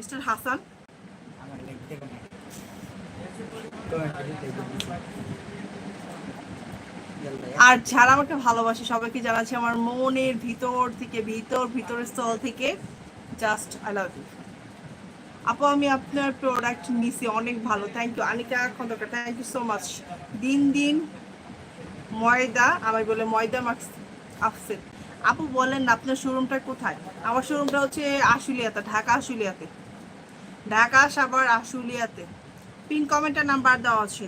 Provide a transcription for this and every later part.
Mister Hasan. আর যারা আমাকে ভালোবাসে, সবাইকে জানাচ্ছি আমার মনের ভিতর থেকে, ভিতর, ভিতরের স্থল থেকে জাস্ট আই লাভ ইউ আপু, আমি আপনার প্রোডাক্ট নিছি, অনেক ভালো। Thank you Anika Khandakar thank you so much দিন দিন ময়দা, আমি বলে ময়দা মাক্স আফসেদ আপু, বলেন আপনার শোরুমটা কোথায়? আমার শোরুমটা হচ্ছে আশুলিয়াতে, ঢাকা আশুলিয়াতে। ঢাকা, সাভার, আশুলিয়াতে। পিন কমেন্টের নাম্বার দেওয়া আছে।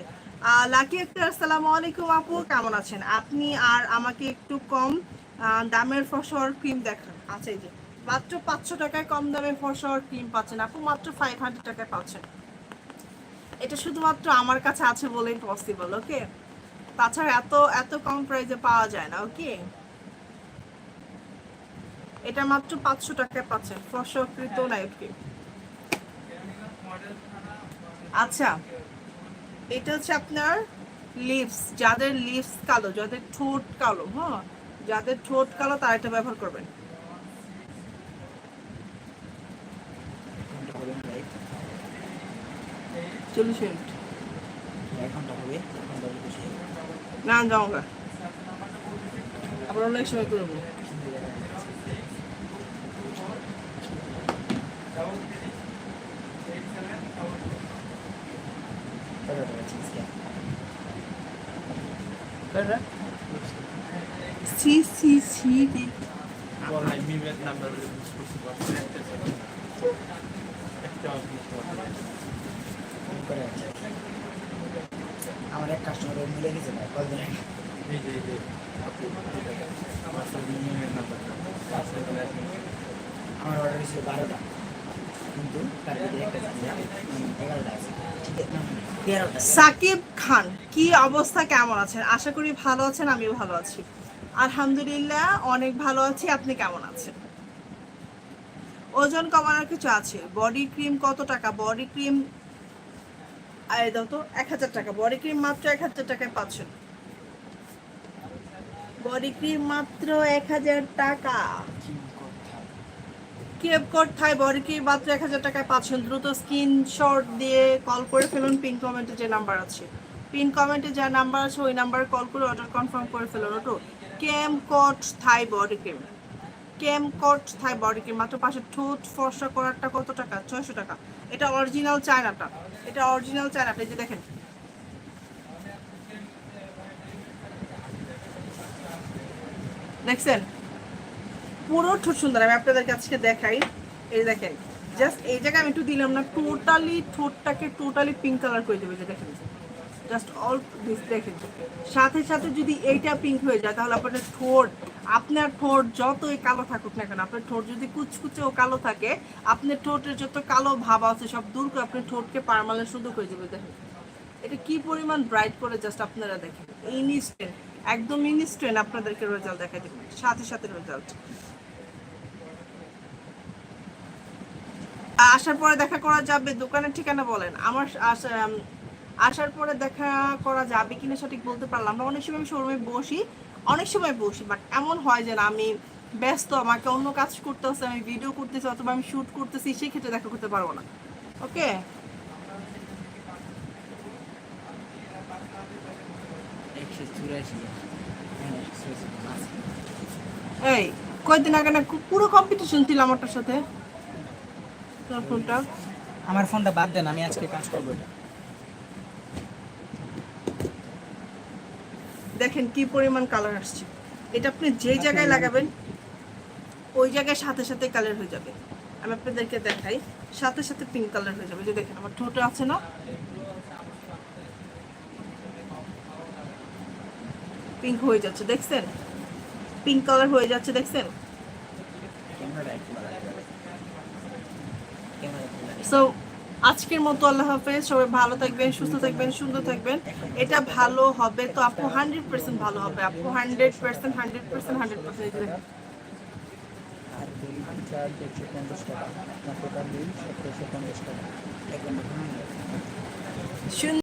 লাকি আক্তার আসসালামু আলাইকুম আপু, কেমন আছেন? আপনি আর আমাকে একটু কম দামের ফসল ক্রিম দেখান। আচ্ছা এই যে, মাত্র পাঁচশো টাকায় কম দামে ফসল ক্রিম পাচ্ছেন আপু, মাত্র ফাইভ হান্ড্রেড টাকায় পাচ্ছেন। এটা শুধুমাত্র আমার কাছে আছে বলেই পসিবল ওকে তাছাড়া এত এত কম প্রাইসে পাওয়া যায় না ওকে এটা মাত্র পাঁচশো টাকায় পাচ্ছেন ফসরকৃত নাইট ক্রিম আচ্ছা এটা হচ্ছে আপনার লিপস যাদের লিপস কালো, যাদের ঠোঁট কালো হ্যাঁ? যাদের ঠোঁট কালো, তারা এটা ব্যবহার করবেন। চল্লিশ না, যাওয়া আবার অনেক সময় করব কত টাকা চিজ কে সি সি সি দি আমার এক কাস্টমার মিলে গেছে না কল দিন এই যে এই যে আপু আমার অর্ডার ছিল বারোটা কিন্তু তার ভিতরে একটা এগারোটা আছে সাকিব খান, কি অবস্থা, কেমন আছেন? আশা করি ভালো আছেন, আমিও ভালো আছি। আলহামদুলিল্লাহ, অনেক ভালো আছি, আপনি কেমন আছেন? ওজন কমানোর কিছু আছে? বডি ক্রিম কত টাকা? বডি ক্রিম তো, এক হাজার টাকা। বডি ক্রিম মাত্র এক হাজার টাকায় পাচ্ছেন। বডি ক্রিম মাত্র এক হাজার টাকা। কেপ কোড থাই বডি ক্রিম মাত্র এক হাজার টাকায় পাচ্ছেন? দ্রুত স্ক্রিনশট দিয়ে কল করে ফেলুন পিন কমেন্টে যে নাম্বার আছে। পিন কমেন্টে যা নাম্বার আছে, ওই নাম্বারে কল করে অর্ডার কনফার্ম করে ফেলুন, ওটো। কেম কোট থাই বডি ক্রিম কেম কোট থাই বডি মাত্র পাশে ঠোঁট ফর্সা করারটা কত টাকা? ছয়শো টাকা। এটা অরিজিনাল চায়নাটা। এটা অরিজিনাল চায়নাটা। এই যে দেখেন। দেখছেন? পুরো ঠোঁট সুন্দর। আমি আপনাদের কাছে দেখাই। এই দেখেন জাস্ট এই জায়গায় আমি একটু দিলাম না টোটালি ঠোঁটটাকে টোটালি পিঙ্ক কালার করে দেবে দেখেন। জাস্ট অল দিস দেখেন। সাথে সাথে যদি এইটা পিঙ্ক হয়ে যায়, তাহলে আপনার ঠোঁট আপনার ঠোঁট যতই কালো থাকুক না কেন, আপনার ঠোঁট যদি কুচকুচে ও কালো থাকে, আপনার ঠোঁটের যত কালো ভাব আছে, সব দূর করে আপনার ঠোঁটকে পারমানেন্ট সুন্দর করে দেবে, দেখেন। এটা কি পরিমাণ ব্রাইট করে জাস্ট আপনারা দেখেন। ইনস্ট্যান্ট একদম ইনস্ট্যান্ট আপনাদেরকে রেজাল্ট দেখা দেবে। সাথে সাথে রেজাল্ট আসার পরে দেখা করা যাবে, দোকানের ঠিকানা বলেন। আমার আসা- আসার পরে দেখা করা যাবে কিনা সঠিক বলতে পারলাম না। অনেক সময় আমি শোরুমে বসি, অনেক সময় বসি বাট এমন হয় যে না, আমি ব্যস্ত, আমাকে অন্য কাজ করতে হচ্ছে, আমি ভিডিও করতেছি অথবা আমি শ্যুট করতেছি সেই ক্ষেত্রে দেখা করতে পারব না। ওকে এই, কয়েকদিন আগে না পুরো কম্পিটিশন ছিল আমারটার সাথে। তোর ফোনটা? আমার ফোনটা বাদ দেন আমি আজকে কাজ করব এটা। দেখেন কি পরিমাণ কালার আসছে। এটা আপনি যে জায়গায় লাগাবেন ওই জায়গায় সাথে সাথে কালার হয়ে যাবে। আমি আপনাদেরকে দেখাই সাথে সাথে পিঙ্ক কালার হয়ে যাবে। যে দেখেন আমার ঠোঁটে আছে না? পিঙ্ক হয়ে যাচ্ছে দেখছেন? পিঙ্ক কালার হয়ে যাচ্ছে দেখছেন ক্যামেরাটা একটু বাড়াতে হবে ক্যামেরা একটু বাড়াতে সো আজকের মতো আল্লাহ হাফেজ। সবাই ভালো থাকবেন সুস্থ থাকবেন সুন্দর থাকবেন। এটা ভালো হবে তো আপু হান্ড্রেড পার্সেন্ট ভালো হবে। আপু hundred percent hundred percent hundred percent সুন্দর